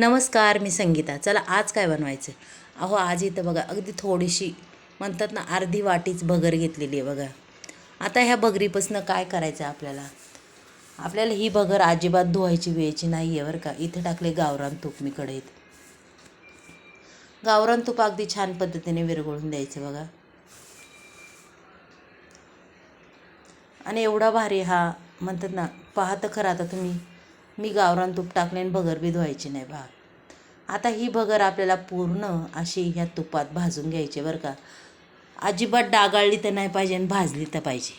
नमस्कार मी संगीता. चला आज काय बनवायचं? अहो आज इथं बघा अगदी थोडीशी म्हणतात ना अर्धी वाटीच भगर घेतलेली आहे बघा. आता ह्या भगरीपासनं काय करायचं आहे आपल्याला? आपल्याला ही भगर अजिबात धुवायची वेळची नाही आहे बरं का. इथे टाकले गावरान तूप मी कढईत. गावरान तूप अगदी छान पद्धतीने विरघळून द्यायचं बघा. आणि एवढा भारी हा म्हणतात ना पाहतं खरं आता तुम्ही. मी गावरान तूप टाकले आणि भगर बी धुवायची नाही बा. आता ही भगर आपल्याला पूर्ण अशी ह्या तुपात भाजून घ्यायची बरं का. अजिबात डागाळली तर नाही पाहिजे आणि भाजली तर पाहिजे.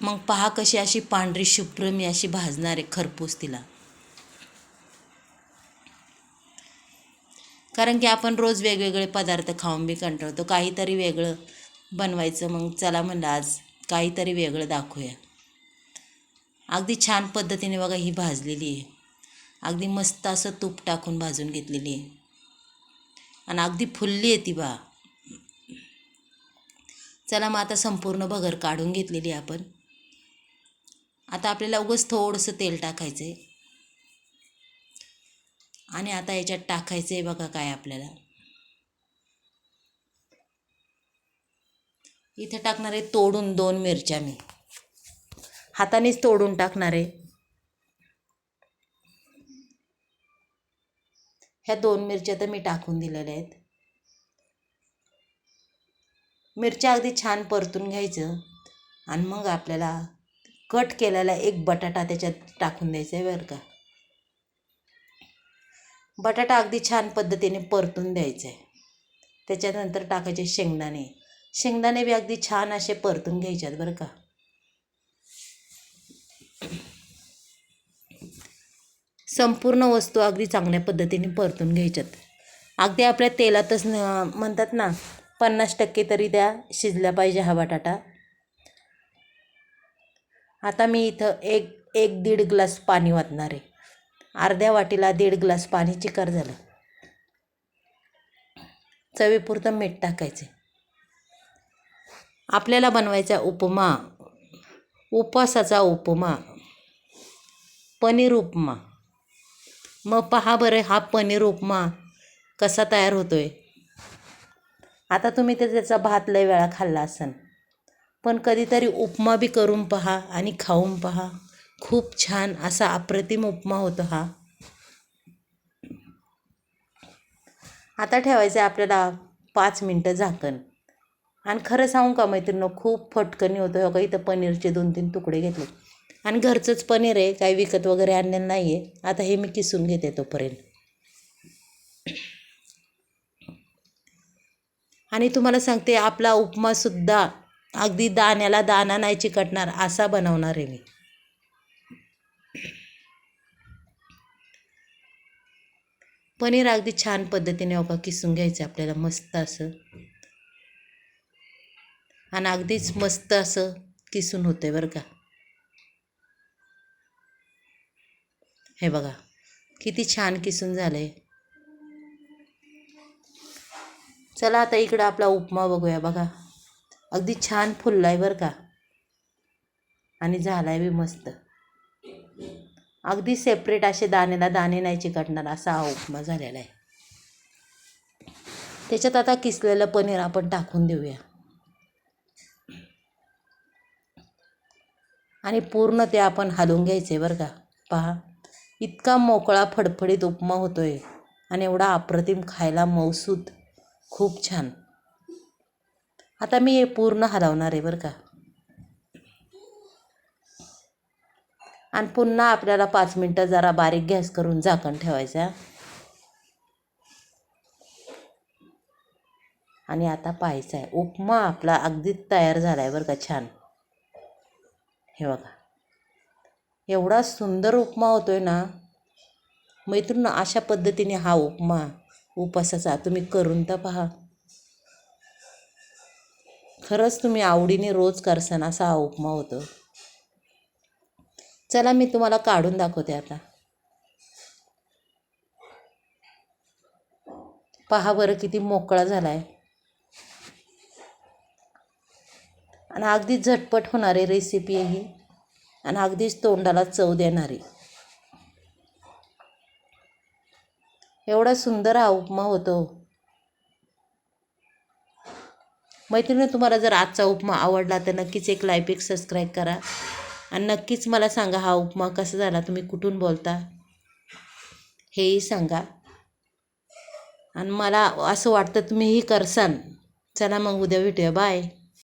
मग पहा कशी अशी पांढरी शुभ्र मी अशी भाजणार आहे खरपूस तिला. कारण की आपण रोज वेगवेगळे पदार्थ खाऊन बी कंटाळतो. काहीतरी वेगळं बनवायचं मग चला म्हणलं आज काहीतरी वेगळं दाखवूया. अगदी छान पद्धतीने बघा ही भाजलेली आहे. अगदी मस्त असं तूप टाकून भाजून घेतलेली आहे. आणि अगदी फुलली आहे ती बा. चला मग आता संपूर्ण भगर काढून घेतलेली आहे आपण. आता आपल्याला उगंच थोडंसं तेल टाकायचं आहे आणि आता याच्यात टाकायचं आहे बघा काय आपल्याला. इथे टाकणार आहे तोडून दोन मिरच्या मी. हातानेच तोडून टाकणार आहे. ह्या दोन मिरच्या तर मी टाकून दिलेल्या आहेत. मिरच्या अगदी छान परतून घ्यायचं आणि मग आपल्याला कट केलेला एक बटाटा त्याच्यात टाकून द्यायचा आहे बरं का. बटाटा अगदी छान पद्धतीने परतून द्यायचा आहे. त्याच्यानंतर टाकायचे शेंगदाणे. शेंगदाणे बी अगदी छान असे परतून घ्यायच्यात बरं का. संपूर्ण वस्तू अगदी चांगल्या पद्धतीने परतून घ्यायच्यात. अगदी आपल्या तेलातच न म्हणतात ना पन्नास टक्के तरी त्या शिजल्या पाहिजे हा बटाटा. आता मी इथं एक एक दीड ग्लास पाणी वाटणार आहे. अर्ध्या वाटीला दीड ग्लास पाणी चिकार झालं. चवीपुरतं मीठ टाकायचे. आपल्याला बनवायचा उपमा उपवासाचा उपमा पनीर उपमा. मग पहा बरं हा पनीर उपमा कसा तयार होतो आहे आता तुम्ही ते त्याचा भात लय वेळा खाल्ला असन. पण कधीतरी उपमा बी करून पहा आणि खाऊन पहा. खूप छान असा अप्रतिम उपमा होतो हा. आता ठेवायचं आहे आपल्याला पाच मिनटं झाकण. आणि खरं सांगू का मैत्रिणी खूप फटकनी होतं हो का? इथं पनीरचे दोन तीन तुकडे घेतले आणि घरचंच पनीर आहे काही विकत वगैरे आणलेलं नाही आहे आता हे मी किसून घेते तोपर्यंत. आणि तुम्हाला सांगते आपला उपमासुद्धा अगदी दाण्याला दाना नाही चिकटणार असा बनवणार आहे मी. पनीर अगदी छान पद्धतीने अका किसून घ्यायचं आपल्याला मस्त असं. आणि अगदीच मस्त असं किसून होतं बरं का. हे बघा किती छान किसून झालं आहे चला आता इकडं आपला उपमा बघूया बघा. अगदी छान फुलला आहे बरं का. आणि झाला आहे बी मस्त. अगदी सेपरेट असे दाणेला दाणे नाही चिकटणार असा हा उपमा झालेला आहे. त्याच्यात आता किसलेलं पनीर आपण टाकून देऊया. आणि पूर्ण ते आपण हलवून घ्यायचे बरं का. पहा. इतका मोकळा फडफडीत उपमा होतो आहे आणि एवढा अप्रतिम खायला मौसूद. खूप छान. आता मी हे पूर्ण हलवणार आहे बरं का. आणि पुन्हा आपल्याला पाच मिनटं जरा बारीक गॅस करून झाकण ठेवायचा. आणि आता पाहायचं आहे. उपमा आपला अगदीच तयार झाला आहे बरं का छान. हे बघा. एवढा सुंदर उपमा होतो आहे ना मैत्रीण अशा पद्धतीने हा उपमा उपासाचा तुम्ही करून तर पहा. खरंच तुम्ही आवडीने रोज करसान असा हा उपमा होतो. चला मी तुम्हाला काढून दाखवते आता. पहा बरं किती मोकळा झाला आहे आणि अगदीच झटपट होणारी रेसिपी आहे ही. आणि अगदीच तोंडाला चव देणारी. एवढा सुंदर हा उपमा होतो. मैत्रिणी तुम्हाला जर आजचा उपमा आवडला तर नक्कीच एक लाईक एक सबस्क्राईब करा. आणि नक्कीच मला सांगा हा उपमा कसा झाला तुम्ही कुठून बोलता? हेही सांगा. आणि मला असं वाटतं तुम्हीही करसान. चला मग उद्या भेटूया. बाय